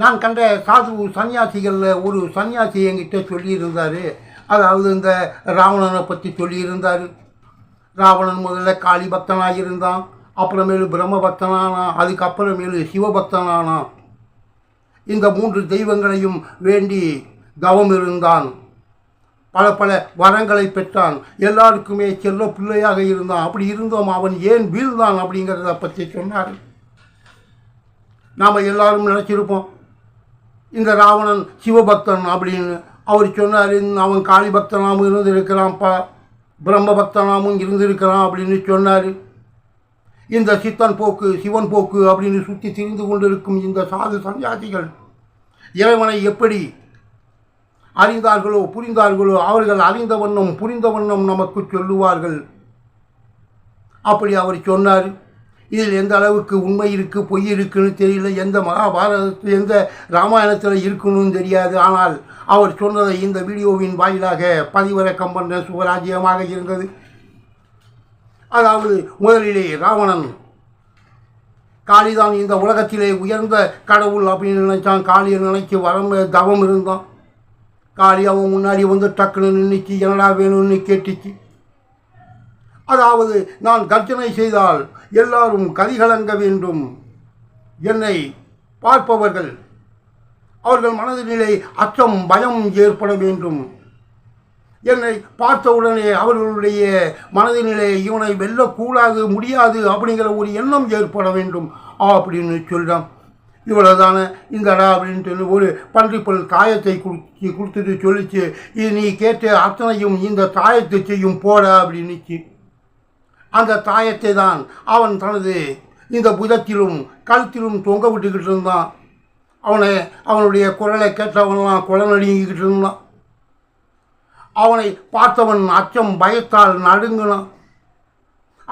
நான் கண்ட சாது சன்னியாசிகளில் ஒரு சன்னியாசி என்கிட்ட சொல்லியிருந்தார். அதாவது இந்த ராவணனை பற்றி சொல்லியிருந்தார். ராவணன் முதல்ல காளி பக்தனாக இருந்தான் அப்புறமேலு பிரம்ம பக்தனானான் அதுக்கப்புறமேலு சிவபக்தனானான் இந்த மூன்று தெய்வங்களையும் வேண்டி தவம் இருந்தான். பல பல வரங்களை பெற்றான். எல்லாருக்குமே செல்ல பிள்ளையாக இருந்தான். அப்படி இருந்தோம். அவன் ஏன் வீழ்ந்தான் அப்படிங்கிறத பற்றி சொன்னார். நாம் எல்லாரும் நினச்சிருப்போம். இந்த ராவணன் சிவபக்தன் அப்படின்னு அவர் சொன்னார் அவன் காளி பக்தனாகவும் இருந்திருக்கிறான்ப்பா பிரம்ம பக்தனாகவும் இருந்திருக்கிறான் அப்படின்னு சொன்னார். இந்த சித்தன் போக்கு சிவன் போக்கு அப்படின்னு சுற்றி திரிந்து கொண்டிருக்கும் இந்த சாது சன்னியாசிகள் இறைவனை எப்படி அறிந்தார்களோ புரிந்தார்களோ அவர்கள் அறிந்த வண்ணம் புரிந்த வண்ணம் நமக்கு சொல்லுவார்கள். அப்படி அவர் சொன்னார். இதில் எந்த அளவுக்கு உண்மை இருக்குது பொய் இருக்குன்னு தெரியல. எந்த மகாபாரதத்தில் எந்த ராமாயணத்தில் இருக்குன்னு தெரியாது. ஆனால் அவர் சொன்னதை இந்த வீடியோவின் வாயிலாக பதிவிறக்கம் பண்ண சுவராஜ்யமாக இருந்தது. அதாவது முதலிலே ராவணன் காளிதான் இந்த உலகத்திலே உயர்ந்த கடவுள் அப்படின்னு நினைச்சான். காளியை நினைச்சு வரம் தவம் இருந்தான். காளி அவன் முன்னாடி வந்து டக்குன்னு நின்றுச்சு என்னடா வேணும்னு கேட்டுச்சு. அதாவது நான் கர்ஜனை செய்தால் எல்லாரும் கதிகலங்க வேண்டும். என்னை பார்ப்பவர்கள் அவர்கள் மனதிலே அச்சம் பயம் ஏற்பட வேண்டும். என்னை பார்த்தவுடனே அவர்களுடைய மனதினிலே இவனை வெல்லக்கூடாது முடியாது அப்படிங்கிற ஒரு எண்ணம் ஏற்பட வேண்டும் அப்படின்னு சொல்கிறான் இவ்வளோதானே இந்தடா அப்படின்னு சொல்லி ஒரு பன்றிப்பல் தாயத்தை கொடுத்து கொடுத்துட்டு சொல்லிச்சு இது நீ கேட்ட அத்தனையும் இந்த தாயத்தை செய்யும் போட அப்படின்னுச்சு. அந்த தாயத்தை தான் அவன் தனது இந்த புதத்திலும் கழுத்திலும் தொங்க விட்டுக்கிட்டு இருந்தான் அவனை அவனுடைய குரலை கேட்டவன்லாம் குளம் நடுங்கிக்கிட்டு இருந்தான் அவனை பார்த்தவன் அச்சம் பயத்தால் நடுங்கினான்.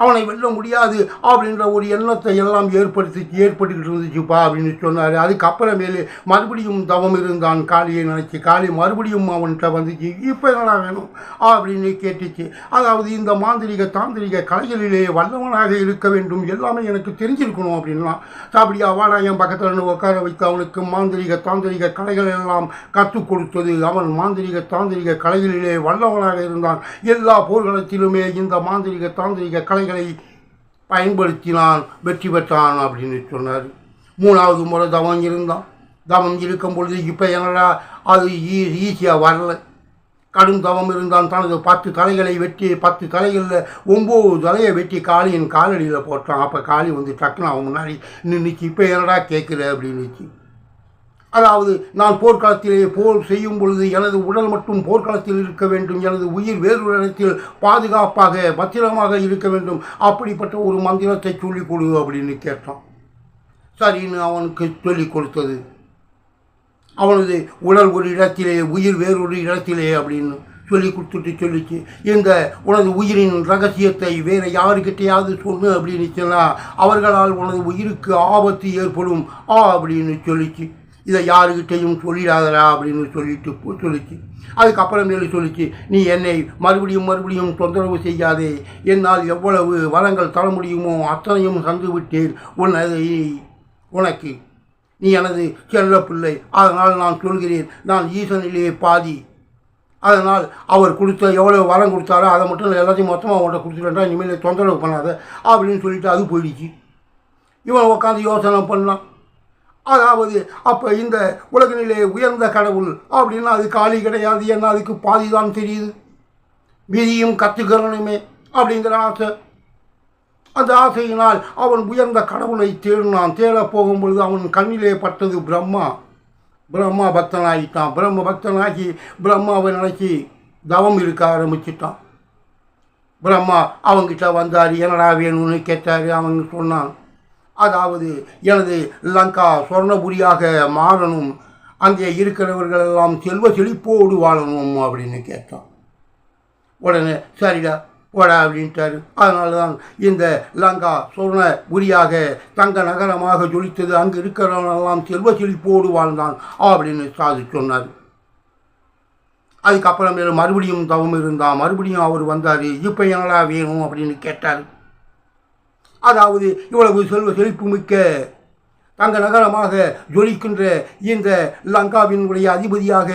அவனை வெல்ல முடியாது அப்படின்ற ஒரு எண்ணத்தை எல்லாம் ஏற்படுத்தி ஏற்பட்டுக்கிட்டு இருந்துச்சுப்பா அப்படின்னு சொன்னார். அதுக்கப்புறமேலு மறுபடியும் தவம் இருந்தான். காளியை நினச்சி காளி மறுபடியும் அவன்கிட்ட வந்துச்சு. இப்போ என்னடா வேணும் அப்படின்னு கேட்டுச்சு. அதாவது இந்த மாந்திரிக தாந்திரிக கலைகளிலே வல்லவனாக இருக்க வேண்டும். எல்லாமே எனக்கு தெரிஞ்சிருக்கணும் அப்படின்லாம் அப்படியா அவனா என் பக்கத்தில் உட்கார வைத்து அவனுக்கு மாந்திரிக தாந்திரிக கலைகள் எல்லாம் கற்றுக் கொடுத்தது. அவன் மாந்திரிக தாந்திரிக கலைகளிலே வல்லவனாக இருந்தான். எல்லா போர்க்களத்திலுமே இந்த மாந்திரிக தாந்திரிக கலைகளை பயன்படுத்தினான் வெற்றி பெற்றான் அப்படின்னு சொன்னார். மூணாவது முறை தவம் இருந்தான். தவம் இருக்கும் பொழுது இப்போ என்னடா அது ஈ ஈஸியாக வரல. கடும் தவம் இருந்தான். தனது பத்து தலைகளை வெட்டி பத்து தலைகளில் ஒம்பது தலையை வெட்டி காளியின் காலடியில் போட்டான். அப்போ காளி வந்து டக்குன்னு அவன் முன்னாடி நின்றுச்சு இப்போ என்னடா கேட்குற அப்படின்னுச்சு அதாவது நான் போர்க்களத்திலே போர் செய்யும் பொழுது எனது உடல் மட்டும் போர்க்களத்தில் இருக்க வேண்டும் எனது உயிர் வேறு இடத்தில் பாதுகாப்பாக பத்திரமாக இருக்க வேண்டும். அப்படிப்பட்ட ஒரு மந்திரத்தை சொல்லிக் கொடு அப்படின்னு கேட்டான். சரின்னு அவனுக்கு சொல்லிக் கொடுத்தது. அவனது உடல் ஒரு இடத்திலே உயிர் வேறொரு இடத்திலே அப்படின்னு சொல்லி கொடுத்துட்டு சொல்லிச்சு. இந்த உனது உயிரின் ரகசியத்தை வேற யாருக்கிட்டையாவது சொன்னு அப்படின்னு சொன்னால் அவர்களால் உனது உயிருக்கு ஆபத்து ஏற்படும் ஆ அப்படின்னு சொல்லிச்சு. இதை யாருக்கிட்டையும் சொல்லிடாதடா அப்படின்னு சொல்லிட்டு சொல்லிச்சு. அதுக்கப்புறமேலு சொல்லிச்சு நீ என்னை மறுபடியும் மறுபடியும் தொந்தரவு செய்யாதே. என்னால் எவ்வளவு வளங்கள் தர முடியுமோ அத்தனையும் தந்து விட்டேன். உனதை உனக்கு. நீ எனது செல்ல பிள்ளை. அதனால் நான் சொல்கிறேன். நான் ஈசனிலேயே பாதி. அதனால் அவர் கொடுத்த எவ்வளோ வரம் கொடுத்தாரோ அதை மட்டும் நான் எல்லாத்தையும் மொத்தமாக அவங்கள்ட்ட கொடுத்துட்டேன்டா. இனிமேல் தொந்தரவு பண்ணாத. அப்படின்னு சொல்லிட்டு அது போயிடுச்சு. இவன் உட்காந்து யோசனை பண்ணான். அதாவது அப்போ இந்த உலகினிலே உயர்ந்த கடவுள் அப்படின்னா அது காலி கிடையாது ஏன்னா அதுக்கு பாதி தான் தெரியுது. விதியும் கற்றுக்கிறனுமே அப்படிங்கிற ஆசை. அந்த ஆசையினால் அவன் உயர்ந்த கடவுளை தேடினான். தேட போகும்பொழுது அவன் கண்ணிலே பட்டது பிரம்மா. பிரம்மா பக்தனாகிட்டான் பிரம்ம பக்தனாகி பிரம்மாவை நினைச்சி தவம் இருக்க ஆரம்பிச்சிட்டான். பிரம்மா அவங்கிட்ட வந்தார் என்னடா வேணும்னு கேட்டார்? அவன் சொன்னான். அதாவது எனது லங்கா சொர்ணபுரியாக மாறணும் அங்கே இருக்கிறவர்கள் எல்லாம் செல்வ செழிப்போடு வாழணும் அப்படின்னு கேட்டான். உடனே சரிடா வட அப்படின்ட்டாரு. அதனால தான் இந்த லங்கா சொர்ணபுரியாக தங்க நகரமாக ஜொலித்தது அங்கு இருக்கிறவனெல்லாம் செல்வ செழிப்போடு வாழ்ந்தான் அப்படின்னு சாதி சொன்னார். அதுக்கப்புறம் மறுபடியும் தவம் இருந்தான் மறுபடியும் அவர் வந்தார் இப்போ என்னடா வேணும் அப்படின்னு கேட்டார். அதாவது இவ்வளவு செல்வ செழிப்பு மிக்க தங்க நகரமாக ஜொலிக்கின்ற இந்த லங்காவினுடைய அதிபதியாக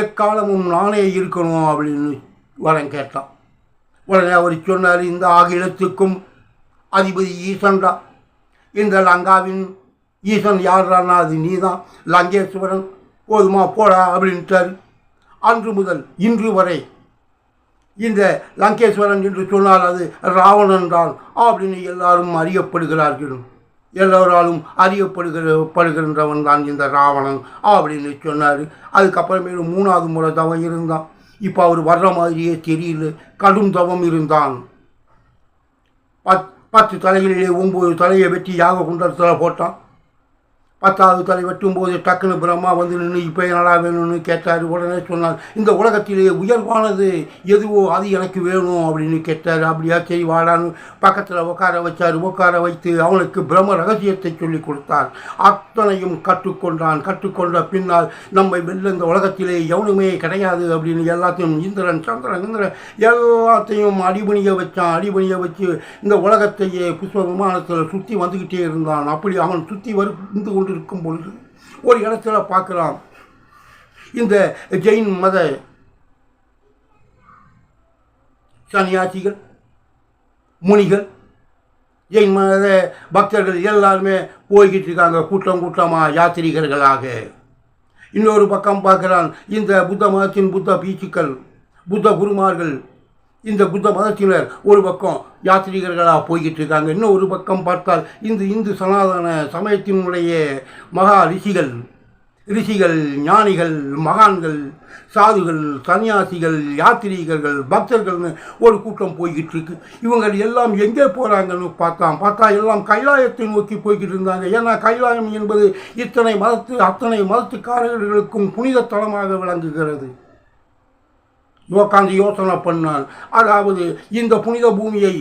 எக்காலமும் நானே இருக்கணும் அப்படின்னு வரம் கேட்டான். உடனே அவர் சொன்னார் இந்த ஆகிலத்துக்கும் அதிபதி ஈசன்டா இந்த லங்காவின் ஈசன் யார்றான்னா அது நீதான். லங்கேஸ்வரன் போதுமா போடா அப்படின்ட்டார். அன்று முதல் இன்று வரை இந்த லங்கேஸ்வரன் என்று சொன்னால் அது ராவணன் தான் அப்படின்னு எல்லாரும் அறியப்படுகிறார்கள். எல்லோராலும் அறியப்படுகிற படுகின்றவன் தான் இந்த ராவணன் அப்படின்னு சொன்னார். அதுக்கப்புறமேலும் மூணாவது முறை தவம் இருந்தான். இப்போ அவர் வர்ற மாதிரியே தெரியல கடும் தவம் இருந்தான். பத் பத்து தலைகளிலே ஒம்பது தலையை வெட்டி யாக குண்டத்தில் போட்டான். பத்தாவது தலை வெட்டும்போது டக்குன்னு பிரம்மா வந்து நின்று இப்போ என்னடா வேணும்னு கேட்டார். உடனே சொன்னார் இந்த உலகத்திலேயே உயர்வானது எதுவோ அது எனக்கு வேணும் அப்படின்னு கேட்டார். அப்படியா சரி வாடான்னு பக்கத்தில் உட்கார வச்சார். உட்கார வைத்து அவனுக்கு பிரம்ம ரகசியத்தை சொல்லி கொடுத்தார். அத்தனையும் கற்றுக்கொண்டான். கற்றுக்கொண்ட பின்னால் நம்மை வெல்ல இந்த உலகத்திலே எவனுமே கிடையாது அப்படின்னு எல்லாத்தையும் இந்திரன் சந்திரன் இந்திரன் எல்லாத்தையும் அடிபணிய வச்சான். அடிபணிய வச்சு இந்த உலகத்தையே புஷ்ப விமானத்தில் சுற்றி வந்துக்கிட்டே இருந்தான். அப்படி அவன் சுற்றி வரு இருந்து கொண்டு கொண்டிருக்கும் பொழுது ஒரு இடத்துல பார்க்கலாம். இந்த ஜெயின் மத சன்னியாசிகள் முனிகள் ஜெயின் மத பக்தர்கள் எல்லாருமே போய்கிட்டு இருக்காங்க கூட்டம் கூட்டமாக யாத்திரிகர்களாக. இன்னொரு பக்கம் பார்க்கிறான் இந்த புத்த மதத்தின் புத்த பீச்சுக்கள் புத்த குருமார்கள் இந்த புத்த மதத்தினர் ஒரு பக்கம் யாத்ரீகர்களாக போய்கிட்டு இருக்காங்க இன்னும் ஒரு பக்கம் பார்த்தால் இந்த இந்து சனாதன சமயத்தினுடைய மகா ரிஷிகள் ரிஷிகள் ஞானிகள் மகான்கள் சாதுகள் சன்னியாசிகள் யாத்திரிகர்கள் பக்தர்கள்னு ஒரு கூட்டம் போய்கிட்டு இருக்கு இவங்க எல்லாம் எங்கே போகிறாங்கன்னு பார்த்தா பார்த்தா எல்லாம் கைலாயத்தை நோக்கி போய்கிட்டு இருந்தாங்க ஏன்னா கைலாயம் என்பது இத்தனை மதத்து அத்தனை மதத்துக்காரர்களுக்கும் புனித தலமாக விளங்குகிறது. உட்காந்து யோசனை பண்ணான். அதாவது இந்த புனித பூமியை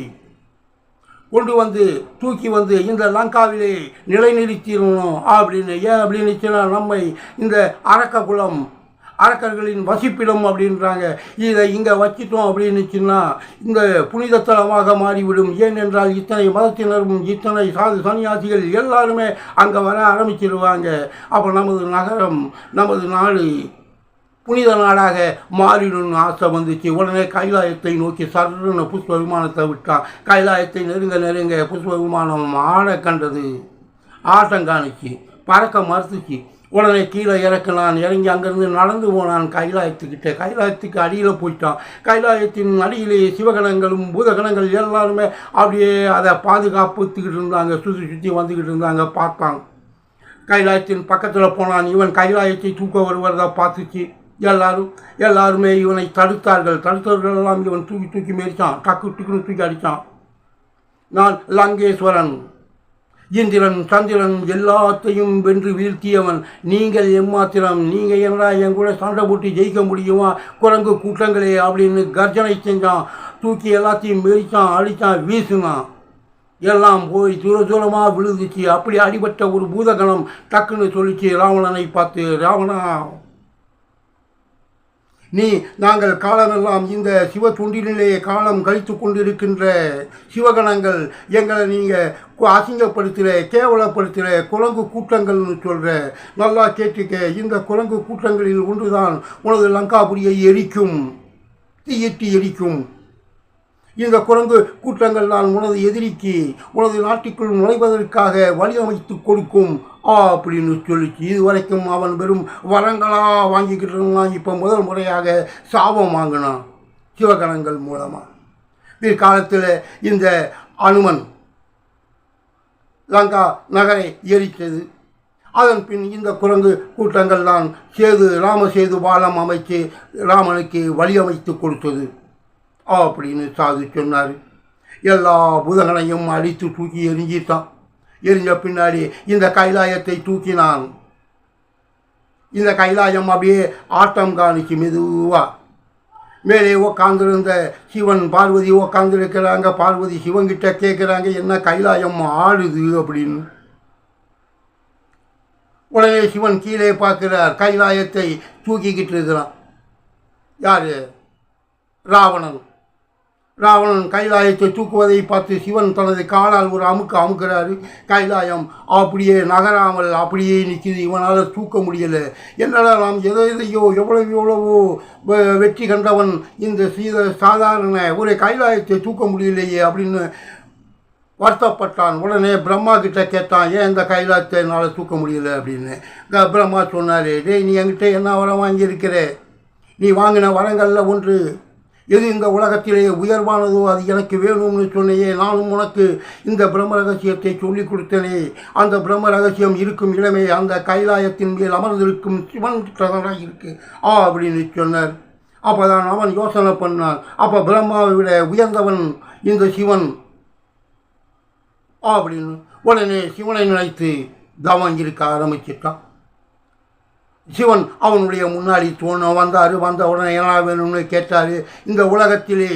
கொண்டு வந்து தூக்கி வந்து இந்த லங்காவிலே நிலைநிறுத்திடணும் அப்படின்னு. ஏன் அப்படின்னு சொன்னால் நம்மை இந்த அரக்க அரக்கர்களின் வசிப்பிடம் அப்படின்றாங்க. இதை இங்கே வச்சிட்டோம் அப்படின்னு சொன்னால் இந்த புனிதத்தலமாக மாறிவிடும். ஏனென்றால் இத்தனை மதத்தினரும் இத்தனை சாது சன்னியாசிகள் எல்லாருமே அங்கே வர ஆரம்பிச்சிடுவாங்க அப்போ நமது நகரம் நமது நாடு புனித நாடாக மாறிடும் ஆசை வந்துச்சு. உடனே கைலாயத்தை நோக்கி சர்ன்னு புஷ்ப விமானத்தை விட்டான். கைலாயத்தை நெருங்க நெருங்க புஷ்ப விமானம் ஆட கண்டது. ஆட்டம் காணிச்சு பறக்க மறுத்துச்சு. உடனே கீழே இறக்கினான். இறங்கி அங்கேருந்து நடந்து போனான் கைலாயத்துக்கிட்ட. கைலாயத்துக்கு அடியில் போயிட்டான். கைலாயத்தின் அடியிலே சிவகணங்களும் பூதகணங்கள் எல்லாருமே அப்படியே அதை பாதுகாப்புத்துக்கிட்டு இருந்தாங்க. சுற்றி சுற்றி வந்துக்கிட்டு இருந்தாங்க. பார்த்தான். கைலாயத்தின் பக்கத்தில் போனான். இவன் கைலாயத்தை தூக்க வருவதை பார்த்துச்சு. எல்லாரும் எல்லாருமே இவனை தடுத்தார்கள். தடுத்தவர்கள் எல்லாம் இவன் தூக்கி தூக்கி மேரிச்சான் டக்கு டக்குன்னு தூக்கி அடித்தான் நான் லங்கேஸ்வரன். இந்திரன் சந்திரன் எல்லாத்தையும் வென்று வீழ்த்தியவன். நீங்கள் எம்மாத்திரம் நீங்கள் என்னடா என் கூட சண்டை போட்டு ஜெயிக்க முடியுமா? குரங்கு கூட்டங்களே அப்படின்னு கர்ஜனை செஞ்சான். தூக்கி எல்லாத்தையும் மெரித்தான் அடித்தான் வீசினான். எல்லாம் போய் தூர தூரமாக விழுந்துச்சு. அப்படி அடிபட்ட ஒரு பூதகணம் டக்குன்னு சொல்லிச்சு ராவணனை பார்த்து ராவணா நீ நாங்கள் காலமெல்லாம் இந்த சிவ துண்டிலே காலம் கழித்து கொண்டிருக்கின்ற சிவகணங்கள் எங்களை நீங்கள் அசிங்கப்படுத்துகிற கேவலப்படுத்துகிற குரங்கு கூட்டங்கள்னு சொல்கிற நல்லா கேட்டுக்க இந்த குரங்கு கூட்டங்களில் ஒன்றுதான் உனது லங்காபுரியை எரிக்கும் தீயிட்டு எரிக்கும். இந்த குரங்கு கூட்டங்கள் நான் உனது எதிரிக்கு உனது நாட்டுக்குள் நுழைவதற்காக வழியமைத்து கொடுக்கும். அப்படின்னு சொல்லிச்சு. இது வரைக்கும் அவன் வெறும் வரங்களாக வாங்கிக்கிட்டு இருந்தான் இப்போ முதல் முறையாக சாபம் வாங்கினான். சிவகணங்கள் மூலமாக பிற்காலத்தில் இந்த அனுமன் லங்கா நகரை எரித்தது. அதன் பின் இந்த குரங்கு கூட்டங்கள் தான் சேது ராமசேது பாலம் அமைத்து ராமனுக்கு வழியமைத்து கொடுத்தது. அப்படின்னு சாது சொன்னார். எல்லா புதகனையும் அழித்து தூக்கி எரிஞ்சிட்டான் எரிஞ்ச பின்னாடி இந்த கைலாயத்தை தூக்கினான். இந்த கைலாயம் அப்படியே ஆட்டம் காணிச்சு மெதுவாக மேலே உக்காந்துருந்த சிவன் பார்வதி உக்காந்துருக்கிறாங்க. பார்வதி சிவன்கிட்ட கேட்குறாங்க என்ன கைலாயம் ஆடுது? அப்படின்னு. உடனே சிவன் கீழே பார்க்கிறார் கைலாயத்தை தூக்கிக்கிட்டு இருக்கிறான். யார்? ராவணன். ராவணன் கைலாயத்தை தூக்குவதை பார்த்து சிவன் தனது காலால் ஒரு அமுக்கு அமுக்கிறாரு. கைலாயம் அப்படியே நகராமல் அப்படியே நிற்கிது இவனால் தூக்க முடியலை. என்னடா நாம் எதை எதையோ எவ்வளவு எவ்வளவோ வெ- வெற்றி கண்டவன் இந்த சீத சாதாரண ஒரு கைலாயத்தை தூக்க முடியலையே அப்படின்னு வருத்தப்பட்டான். உடனே பிரம்மா கிட்ட கேட்டான் ஏன் இந்த கைலாயத்தை என்னால் தூக்க முடியல? அப்படின்னு. பிரம்மா சொன்னார் டேய் நீ என்கிட்ட என்ன வரம் வாங்கியிருக்கிற? நீ வாங்கின வரங்களில் ஒன்று. எது இந்த உலகத்திலேயே உயர்வானதோ அது எனக்கு வேணும்னு சொன்னையே நானும் உனக்கு இந்த பிரம்ம ரகசியத்தை சொல்லிக் கொடுத்தனே. அந்த பிரம்ம ரகசியம் இருக்கும் இடமே அந்த கைலாயத்தின் மேல் அமர்ந்திருக்கும் சிவன் கிட்டதான் இருக்கு. ஆ அப்படின்னு சொன்னார். அப்போதான் அவன் யோசனை பண்ணான். அப்போ பிரம்மாவை விட உயர்ந்தவன் இந்த சிவன். அப்படின்னு உடனே சிவனை நினைத்து தவம் இருக்க ஆரம்பிச்சிட்டான். சிவன் அவனுடைய முன்னாடி தோண வந்தார் வந்த உடனே என்ன வேணும்னு கேட்டார். இந்த உலகத்திலே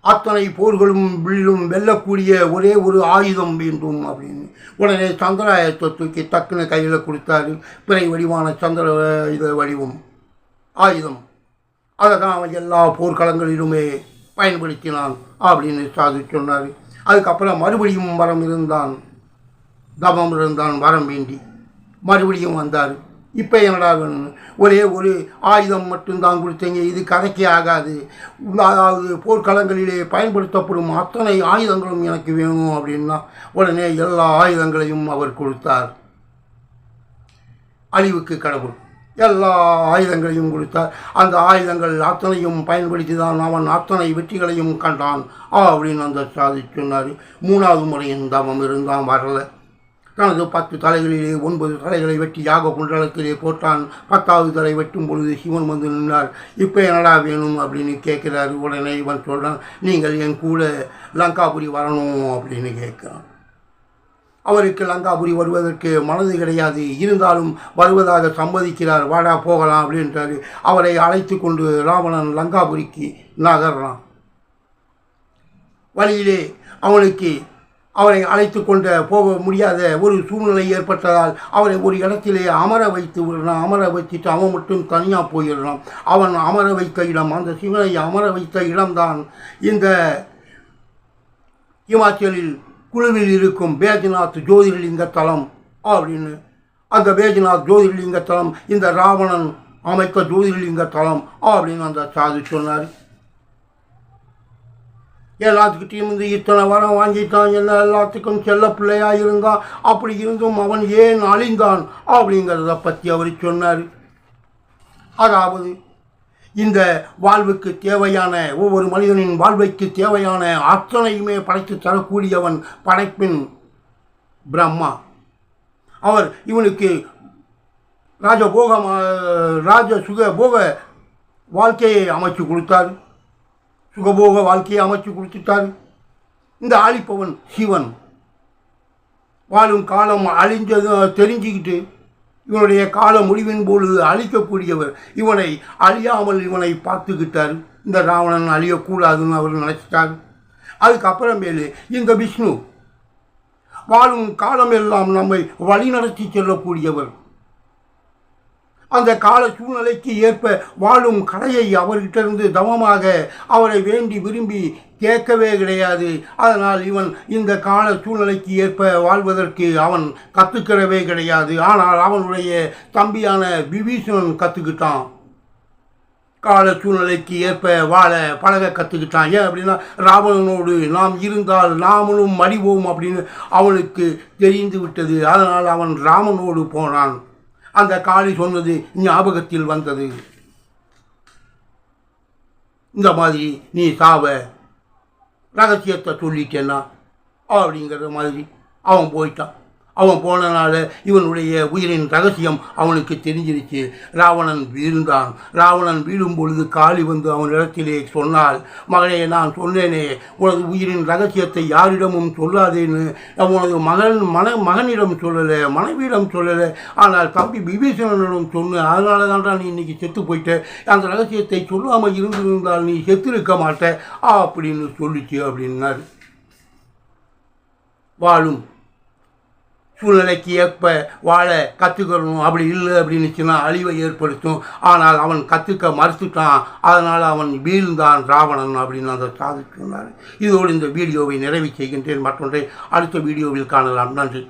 அத்தனை போர்களும் வில்லும் வெல்லக்கூடிய ஒரே ஒரு ஆயுதம் வேண்டும் அப்படின்னு. உடனே சந்திராயத்தை தூக்கி டக்குன்னு கையில் கொடுத்தாரு. பிறை வடிவான சந்திர இது வடிவம் ஆயுதம். அதை தான் அவன் எல்லா போர்க்களங்களிலுமே பயன்படுத்தினான் அப்படின்னு சாது சொன்னார். அதுக்கப்புறம் மறுபடியும் வரம் இருந்தான். தபம் இருந்தான் வரம் வேண்டி. மறுபடியும் வந்தார். இப்போ என்னடா வேணும் ஒரே ஒரு ஆயுதம் மட்டும்தான் கொடுத்தீங்க. இது கதைக்கே ஆகாது. அதாவது போர்க்களங்களிலே பயன்படுத்தப்படும் அத்தனை ஆயுதங்களும் எனக்கு வேணும் அப்படின்னா உடனே எல்லா ஆயுதங்களையும் அவர் கொடுத்தார். அழிவுக்கு கடவுள். எல்லா ஆயுதங்களையும் கொடுத்தார். அந்த ஆயுதங்கள் அத்தனையும் பயன்படுத்தி தான் அவன் அத்தனை வெற்றிகளையும் கண்டான். அப்படின்னு அந்த சாதி சொன்னார். மூணாவது முறையின் தவம் இருந்தான் வரலை. தனது பத்து தலைகளிலே ஒன்பது தலைகளை வெட்டி யாக குண்டலத்திலே போட்டான். பத்தாவது தலை வெட்டும் பொழுது சிவன் வந்து நின்றார். இப்போ என்னடா வேணும் அப்படின்னு கேட்குறாரு. உடனே இவன் சொல்கிறான் நீங்கள் என் கூட லங்காபுரி வரணும் அப்படின்னு கேட்குறான். அவருக்கு லங்காபுரி வருவதற்கு மனது கிடையாது. இருந்தாலும் வருவதாக சம்மதிக்கிறார். வாடா போகலாம் அப்படின்றாரு. அவரை அழைத்து கொண்டு ராவணன் லங்காபுரிக்கு நகர்றான். வழியிலே அவனுக்கு அவரை அழைத்து கொண்டு போக முடியாத ஒரு சூழ்நிலை ஏற்பட்டதால் அவரை ஒரு இடத்திலே அமர வைத்து விடுறான் அமர வைத்துட்டு அவன் மட்டும் தனியாக போயிடுறான் அவன் அமர வைத்த இடம் அந்த சிவனை அமர வைத்த இடம்தான் இந்த இமாச்சலில் குழுவில் இருக்கும் பேஜ்நாத் ஜோதிர்லிங்க தலம் அப்படின்னு. அந்த பேஜ்நாத் ஜோதிர்லிங்க தலம் இந்த ராவணன் அமைத்த ஜோதிர்லிங்க தலம் அப்படின்னு அந்த சாது சொன்னார். எல்லாத்துக்கிட்டையும் இருந்து இத்தனை வரம் வாங்கிட்டான் என்ன எல்லாத்துக்கும் செல்ல பிள்ளையாக இருந்தான் அப்படி இருந்தும் அவன் ஏன் அழிந்தான் அப்படிங்கிறத பற்றி அவர் சொன்னார். அதாவது இந்த வாழ்வுக்கு தேவையான ஒவ்வொரு மனிதனின் வாழ்வைக்கு தேவையான அத்தனையுமே படைத்து தரக்கூடியவன் படைப்பின் பிரம்மா. அவர் இவனுக்கு ராஜபோக ராஜ சுக போக வாழ்க்கையை அமைச்சு கொடுத்தார். சுகபோக வாழ்க்கையை அமைச்சு கொடுத்துட்டார் இந்த ஆளிப்பவன் சிவன். வாழும் காலம் அழிஞ்சது தெரிஞ்சுக்கிட்டு இவனுடைய கால முடிவின் பொழுது அழிக்கக்கூடியவர் இவனை அழியாமல் இவனை பார்த்துக்கிட்டார். இந்த ராவணன் அழியக்கூடாதுன்னு அவர் நினச்சிட்டார். அதுக்கப்புறமேலு இந்த விஷ்ணு. வாழும் காலமெல்லாம் நம்மை வழிநடத்தி செல்லக்கூடியவர். அந்த கால சூழ்நிலைக்கு ஏற்ப வாழும் கலையை அவர்கிட்டிருந்து தவமாக அவரை வேண்டி விரும்பி கேட்கவே கிடையாது. அதனால் இவன் இந்த கால சூழ்நிலைக்கு ஏற்ப வாழ்வதற்கு அவன் கற்றுக்கிறவே கிடையாது. ஆனால் அவனுடைய தம்பியான விபீஷணன் கற்றுக்கிட்டான் கால சூழ்நிலைக்கு ஏற்ப வாழ பழக கற்றுக்கிட்டான் ஏன் அப்படின்னா ராவணனோடு நாம் இருந்தால் நாமளும் மடிவோம் அப்படின்னு அவனுக்கு தெரிந்து விட்டது. அதனால் அவன் ராமனோடு போனான். அந்த காளி சொன்னது ஞாபகத்தில் வந்தது. இந்த மாதிரி நீ சாவ ரகசியத்தை சொல்லிட்டேன்னா அப்படிங்கிற மாதிரி அவன் போயிட்டான். அவன் போனனால இவனுடைய உயிரின் ரகசியம் அவனுக்கு தெரிஞ்சிருச்சு. ராவணன் வீழ்ந்தான். ராவணன் வீழும் பொழுது காளி வந்து அவன் இடத்திலே சொன்னால் மகனே நான் சொன்னேனே உனது உயிரின் ரகசியத்தை யாரிடமும் சொல்லாதேன்னு உனது மகன் மன மகனிடம் சொல்லலை மனைவியிடம் சொல்லலை. ஆனால் தம்பி விபீஷணனிடம் சொன்ன அதனால தான்டா நீ இன்னைக்கு செத்து போயிட்ட. அந்த ரகசியத்தை சொல்லாமல் இருந்திருந்தால் நீ செத்திருக்க மாட்ட. அப்படின்னு சொல்லிச்சு அப்படின்னாரு. வாழும் சூழ்நிலைக்கு ஏற்ப வாழ கற்றுக்கணும் அப்படி இல்லை அப்படின்னுச்சுன்னா அழிவை ஏற்படுத்தும். ஆனால் அவன் கற்றுக்க மறுத்துட்டான். அதனால் அவன் வீழ்ந்தான் ராவணன் அப்படின்னு அந்த சாதிச்சுள்ளார் இதோடு இந்த வீடியோவை நிறைவு செய்கின்றேன். மற்றொன்றை அடுத்த வீடியோவில் காணலாம். நன்றி.